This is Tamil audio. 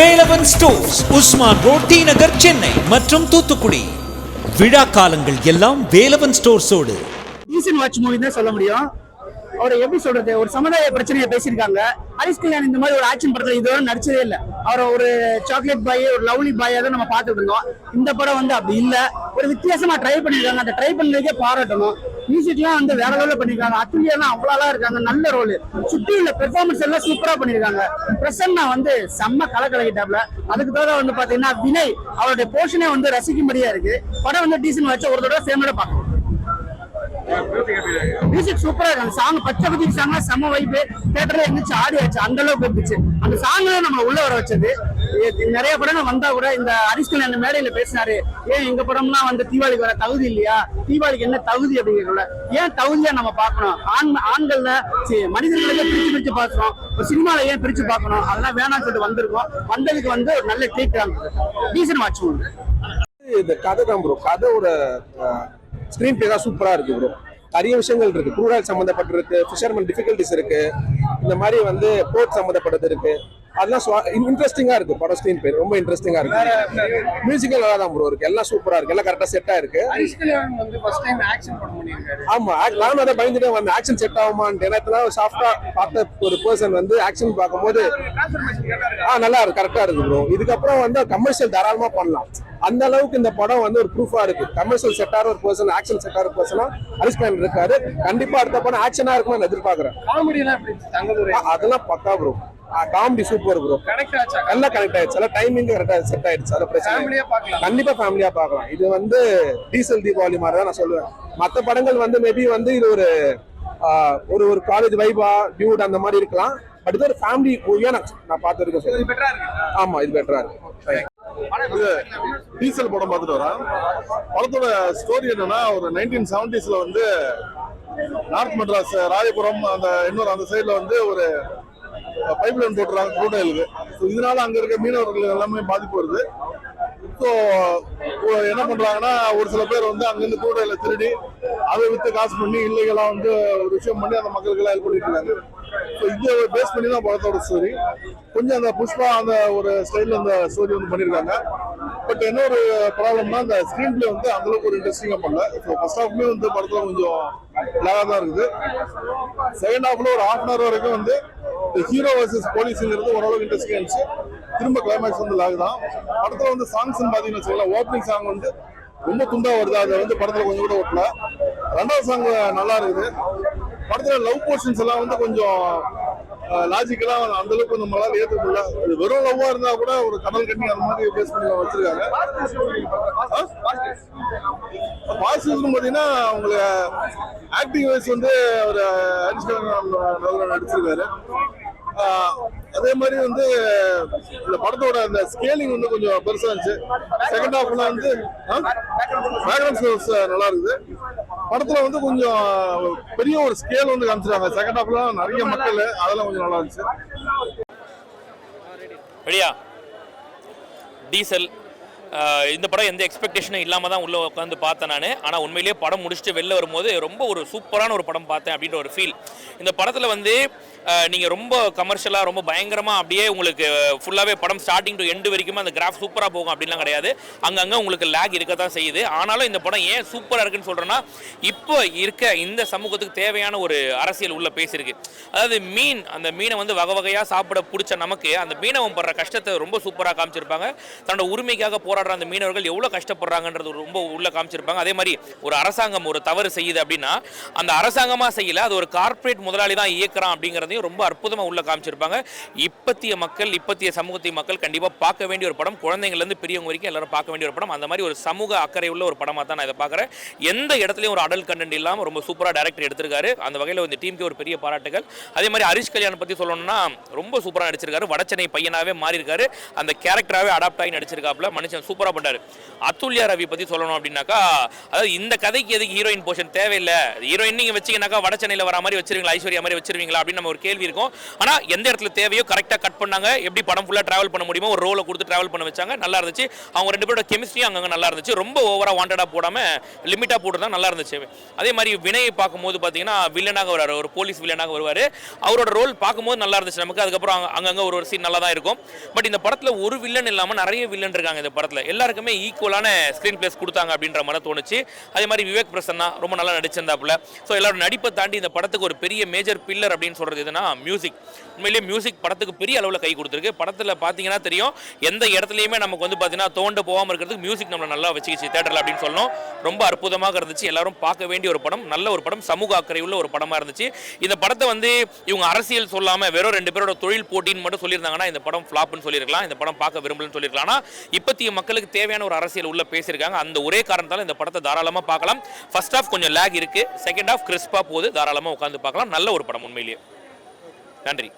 Velavan stores Usman road T Nagar Chennai மற்றும் தூத்துக்குடி. விழா காலங்கள் எல்லாம் வேலவன் ஸ்டோர்ஸோடு ஈசன் வாட்ச் மூவி தான் சொல்ல முடியும். அவர் எப்படி சொல்றது? ஒரு சமுதாய பிரச்சனையை பேசியிருக்காங்க. ஹரிஸ் கல்யாண் இந்த மாதிரி ஒரு ஆக்ஷன் படத்தில் இதுவரை நடிச்சதே இல்லை. அவர் ஒரு சாக்லேட் பாய் ஒரு லவ்லி பாயை தான் நம்ம பார்த்துட்டு இருந்தோம். இந்த படம் வந்து அப்படி இல்லை. ஒரு வித்தியாசமா ட்ரை பண்ணியிருக்காங்க. அந்த ட்ரை பண்ணதுக்கே பாராட்டணும். மியூசிக்லாம் வந்து வேற லெவலில் பண்ணியிருக்காங்க அத்துலியெல்லாம் அவ்வளோலாம் இருக்காங்க. நல்ல ரோல் சுற்றி உள்ள பெர்ஃபார்மன்ஸ் எல்லாம் சூப்பராக பண்ணியிருக்காங்க பிரசன்னா வந்து செம்ம கலை கலக்கிட்டாப்ல அதுக்கு தவிர வந்து பார்த்தீங்கன்னா வினய் அவருடைய போர்ஷனே வந்து ரசிக்கும்படியா இருக்கு. படம் வந்து டீசன் வச்சு ஒரு தடவை ஃபேமிலியோட பார்க்கணும் மியூசிக் சூப்பரா இருக்கு. அந்த சாங் பச்சை பத்தி சாங்லாம் செம வைப்பு தியேட்டர்ல இருந்துச்சு ஆடி ஆச்சு. அந்த அளவுக்கு இருந்துச்சு. அந்த சாங்லாம் நம்ம உள்ள வர வச்சது நிறைய படங்கள் வந்தா கூட இந்த அரிஸ்கன் அந்த மேடையில பேசினாரு. ஏன் எங்க படம்லாம் வந்து தீபாவளிக்கு வர தகுதி இல்லையா? தீபாவளிக்கு என்ன தகுதி அப்படிங்கிறதுல ஏன் தகுதியா நம்ம பார்க்கணும்? ஆண் ஆண்கள்ல சி, மனிதர்களுக்கு பிரிச்சு பிரிச்சு பார்க்கணும். ஒரு சினிமால ஏன் பிரிச்சு பார்க்கணும்? அதெல்லாம் வேணாம்னு சொல்லிட்டு வந்திருக்கோம். வந்ததுக்கு வந்து ஒரு நல்ல ட்ரீட் டீசன் வாட்ச் இந்த கதை தான் ப்ரோ கதையோட ஸ்க்ரீன் பிளே தான் சூப்பரா இருக்கு ப்ரோ நிறைய விஷயங்கள் இருக்கு. குரூரல் சம்மந்தப்பட்டிருக்கு ஃபிஷர்மன் டிஃபிகல்டிஸ் இருக்கு. இந்த மாதிரி வந்து போர்ட் சம்மந்தப்பட்டது இருக்கு. அதெல்லாம் இன்ட்ரெஸ்டிங்கா இருக்கு. படம் ஸ்க்ரீன் பிளே ரொம்ப இன்ட்ரெஸ்டிங்கா இருக்கு. மியூசிக்கல் நல்லா தான் ப்ரோ இருக்கு. எல்லாம் சூப்பரா இருக்கு. எல்லாம் கரெக்டா செட்டா இருக்கு. ஹரிஷ் கல்யாண் வந்து ஃபர்ஸ்ட் டைம் ஆக்ஷன் படம் பண்ணியிருக்காரு. ஆமா நானும் அதை பயந்துட்டு வந்தேன். ஆக்ஷன் செட் ஆகுமான்னு எனக்கு சாஃப்டா பார்த்த ஒரு பர்சன் வந்து ஆக்ஷன் பார்க்கும்போது ஆ நல்லா இருக்கு. கரெக்டா இருக்கு ப்ரோ இதுக்கப்புறம் வந்து கமர்ஷியல் தாராளமா பண்ணலாம். அந்த அளவுக்கு இந்த படம் வந்து ஒரு ப்ரூஃபா இருக்கு. கமர்ஷியல் செட்டார ஒரு பர்சன் ஆக்ஷன் செட்டார ஒரு பர்சனா ஹரிஷ் கல்யாண் இருக்காரு கண்டிப்பா அடுத்த படம் ஆக்ஷனா இருக்கும்னு எதிர்பார்க்கறேன். அதெல்லாம் பக்கா bro comedy super bro connect ஆச்சா? எல்லாம் கரெக்ட் ஆயிடுச்சு. எல்லாம் டைமிங் கரெக்டா செட் ஆயிடுச்சு. அது பிரச்சனை பார்க்கலாம். கண்டிப்பா ஃபேமிலியா பார்க்கலாம். இது வந்து டீசல் தீபாவளி மாதிரி தான் நான் சொல்லுவேன். மத்த படங்கள் வந்து மேபி வந்து இது ஒரு ஒரு ஒரு காலேஜ் வைபா டியூட் அந்த மாதிரி இருக்கலாம். பட் இது ஒரு ஃபேமிலி மூவியா நான் நான் பார்த்து இருக்கேன் இது பெட்டரா இருக்கு. ஆமா இது பெட்டரா இருக்கு. டீசல் படம் பார்த்துட்டு வரேன். படத்தோட ஸ்டோரி என்னன்னா ஒரு நைன்டீன் செவன்டிஸ்ல வந்து நார்த் மெட்ராஸ் ராயபுரம் அந்த இன்னொரு அந்த சைடுல வந்து ஒரு பைப் லைன் போட்டுறாங்க க்ரூட் ஆயிலுக்கு ஸோ இதனால அங்கே இருக்க மீனவர்கள் எல்லாமே பாதிப்பு வருது. ஸோ என்ன பண்ணுறாங்கன்னா ஒரு சில பேர் வந்து அங்கேருந்து க்ரூட் ஆயில திருடி அதை விற்று காசு பண்ணி இல்லைகளாக வந்து ஒரு விஷயம் பண்ணி அந்த மக்களுக்கெல்லாம் ஹெல்ப் பண்ணிட்டு இருக்காங்க. ஸோ இதை பேஸ் பண்ணி தான் படத்தோட ஸ்டோரி கொஞ்சம் அந்த புஷ்பா அந்த ஒரு ஸ்டைலில் அந்த ஸ்டோரி வந்து பண்ணியிருக்காங்க பட் என்ன ஒரு ப்ராப்ளம்னா அந்த ஸ்க்ரீன் பிளே வந்து அந்த அளவுக்கு ஒரு இன்ட்ரெஸ்டிங்காக பண்ணல. ஸோ ஃபர்ஸ்ட் ஹாஃப்மே வந்து படத்தில் கொஞ்சம் லாகாக தான் இருக்குது. செகண்ட் ஹாஃபில் ஒரு ஹாஃப் அன் ஹவர் வரைக்கும் வந்து ஹீரோ வர்சஸ் போலீஸுங்கிறது ஓரளவுக்கு இன்ட்ரெஸ்டிங் இருந்துச்சு திரும்ப கிளைமேக்ஸ் வந்து லாக் தான். படத்துல வந்து சாங்ஸ் பார்த்தீங்கன்னு வச்சுக்கலாம் ஓப்பனிங் சாங் வந்து ரொம்ப துண்டா வருது. அதை வந்து படத்துல கொஞ்சம் கூட ஓட்டல ரெண்டாவது சாங் நல்லா இருக்குது. படத்துல லவ் போர்ஷன்ஸ் எல்லாம் வந்து கொஞ்சம் லாஜிக்கலா அந்த அளவுக்கு நம்மளால ஏற்க முடியல. இது வெறும் லவ்வா இருந்தா கூட ஒரு கடல் கண்ணி அந்த மாதிரி பேஸ் பண்ணி வச்சிருக்காங்க. பாசிட்டிவ்னு பாத்தீங்கன்னா உங்களுக்கு ஆக்டிங் வைஸ் வந்து ஒரு நல்லா நடிச்சிருக்காரு. அதே மாதிரி வந்து இந்த படத்தோட அந்த ஸ்கேலிங் வந்து கொஞ்சம் பெருசா இருந்துச்சு. செகண்ட் ஹாஃப்ல வந்து பேக்ரவுண்ட் ஸ்கோர்ஸ் நல்லா இருக்குது. படத்துல வந்து கொஞ்சம் பெரிய ஒரு ஸ்கேல் வந்து காமிச்சிருக்காங்க செகண்ட் ஹாஃப்ல நிறைய மக்கள் அதெல்லாம் கொஞ்சம் நல்லா இருந்துச்சு. ரெடியா? டீசல். இந்த படம் எந்த எக்ஸ்பெக்டேஷனும் இல்லாமல் தான் உள்ளே உட்காந்து பார்த்தேன் நான். ஆனால் உண்மையிலேயே படம் முடிச்சுட்டு வெளில வரும்போது ரொம்ப ஒரு சூப்பரான ஒரு படம் பார்த்தேன் அப்படின்ற ஒரு ஃபீல் இந்த படத்தில் வந்து நீங்கள் ரொம்ப கமர்ஷியலாக ரொம்ப பயங்கரமாக அப்படியே உங்களுக்கு ஃபுல்லாகவே படம் ஸ்டார்டிங் டு எண்டு வரைக்கும் அந்த கிராஃப் சூப்பராக போகும் அப்படிலாம் கிடையாது. அங்கங்கே உங்களுக்கு லேக் இருக்க தான் செய்யுது. ஆனாலும் இந்த படம் ஏன் சூப்பராக இருக்குன்னு சொல்கிறேன்னா இப்போ இருக்க இந்த சமூகத்துக்கு தேவையான ஒரு அரசியல் உள்ள பேசியிருக்கு. அதாவது மீன் அந்த மீனை வந்து வகை வகையாக சாப்பிட பிடிச்ச நமக்கு அந்த மீனவன் படுற கஷ்டத்தை ரொம்ப சூப்பராக காமிச்சிருப்பாங்க. தன்னோட உரிமைக்காக போராடுற அந்த மீனவர்கள் எவ்வளோ கஷ்டப்படுறாங்கன்றது ரொம்ப உள்ள காமிச்சிருப்பாங்க. அதே மாதிரி ஒரு அரசாங்கம் ஒரு தவறு செய்யுது அப்படின்னா அந்த அரசாங்கமாக செய்யல அது ஒரு கார்ப்பரேட் முதலாளி தான் இயக்குறான் அப்படிங்கிறதையும் ரொம்ப அற்புதமாக உள்ள காமிச்சிருப்பாங்க. இப்பத்திய மக்கள் இப்பத்திய சமூகத்திய மக்கள் கண்டிப்பாக பார்க்க வேண்டிய ஒரு படம். குழந்தைங்கள்லேருந்து பெரியவங்க வரைக்கும் எல்லாரும் பார்க்க வேண்டிய ஒரு படம். அந்த மாதிரி ஒரு சமூக அக்கறை உள்ள ஒரு படமாக தான் நான் இதை பார்க்குறேன். எந்த இடத்துலையும் ஒரு அடல் கண்டென்ட் இல்லாமல் ரொம்ப சூப்பராக டேரக்டர் எடுத்திருக்காரு. அந்த வகையில் இந்த டீமுக்கு ஒரு பெரிய பாராட்டுகள். அதே மாதிரி ஹரிஷ் கல்யாண் பற்றி சொல்லணும்னா ரொம்ப சூப்பராக நடிச்சிருக்காரு. வடச்சென்னை பையனாகவே மாறியிருக்காரு. அந்த கேரக்டராகவே அடாப்ட் ஆகி நடிச்சிருக்காப்புல. மனுஷன் சூப்பராக பண்ணாரு அத்துல்யா ரவி பற்றி சொல்லணும் அப்படின்னாக்கா அதாவது இந்த கதைக்கு எதுக்கு ஹீரோயின் போர்ஷன் தேவையில்லை. ஹீரோயின் நீங்கள் வச்சிங்கனாக்கா வடச்சென்னையில் வர மாதிரி வச்சிருங்களா ஐஸ்வர்யா மாதிரி வச்சிருவீங்களா அப்படின்னு நம்ம ஒரு கேள்வி இருக்கும். ஆனா எந்த இடத்துல தேவையோ கரெக்டாக கட் பண்ணாங்க எப்படி படம் ஃபுல்லாக ட்ராவல் பண்ண முடியுமோ ஒரு ரோலை கொடுத்து ட்ராவல் பண்ண வச்சாங்க நல்லா இருந்துச்சு. அவங்க ரெண்டு பேரோட கெமிஸ்ட்ரியும் அங்கங்கே நல்லா இருந்துச்சு. ரொம்ப ஓவராக வாண்டடாக போடாமல் லிமிட்டாக போட்டு நல்லா இருந்துச்சு. அதே மாதிரி வினயை பார்க்கும்போது பார்த்தீங்கன்னா வில்லனாக வருவார். ஒரு போலீஸ் வில்லனாக வருவார். அவரோட ரோல் பார்க்கும்போது நல்லா இருந்துச்சு நமக்கு. அதுக்கப்புறம் அங்க- ஒரு ஒரு சீன் நல்லா தான் இருக்கும். பட் இந்த படத்தில் ஒரு வில்லன் இல்லாமல் நிறைய வில்லன் இருக்காங்க இந்த படத்தில். எல்லாருக்குமே ஈக்குவலான ஸ்க்ரீன் பிளேஸ் கொடுத்தாங்க அப்படின்ற மாதிரி தோணுச்சு. அதே மாதிரி விவேக் பிரசன்னா ரொம்ப நல்லா நடிச்சிருந்தாப்புல. ஸோ எல்லாரோட நடிப்பை தாண்டி இந்த படத்துக்கு ஒரு பெரிய மேஜர் பில்லர் அப்படின்னு சொல்கிறது எதுனா மியூசிக் உண்மையிலேயே மியூசிக் படத்துக்கு பெரிய அளவில் கை கொடுத்துருக்கு. படத்தில் பார்த்தீங்கன்னா தெரியும் எந்த இடத்துலையுமே நமக்கு வந்து பார்த்தீங்கன்னா தோண்ட போகாமல் இருக்கிறதுக்கு மியூசிக் நம்மளை நல்லா வச்சுக்கிச்சு தேட்டரில் அப்படின்னு சொல்லணும். ரொம்ப அற்புதமாக இருந்துச்சு. எல்லாரும் பார்க்க வேண்டிய ஒரு படம் நல்ல ஒரு படம் சமூக அக்கறை உள்ள ஒரு படமாக இருந்துச்சு. இந்த படத்தை வந்து இவங்க அரசியல் சொல்லாமல் வெறும் ரெண்டு பேரோட தொழில் போட்டின்னு மட்டும் சொல்லியிருந்தாங்கன்னா இந்த படம் ஃப்ளாப்னு சொல்லியிருக்கலாம் இந்த படம் பார்க்க விரும்பலன்னு சொல்லியிருக்கலாம். ஆனால் இப்போத்திய மக்களுக்கு தேவையான ஒரு அரசியல் உள்ள பேசியிருக்காங்க. அந்த ஒரே காரணத்தால் இந்த படத்தை தாராளமாக பார்க்கலாம். ஃபர்ஸ்ட் ஆஃப் கொஞ்சம் லேக் இருக்குது செகண்ட் ஆஃப் கிறிஸ்பாக போகுது. தாராளமாக உட்காந்து பார்க்கலாம். நல்ல ஒரு படம் உண்மையிலேயே. நன்றி.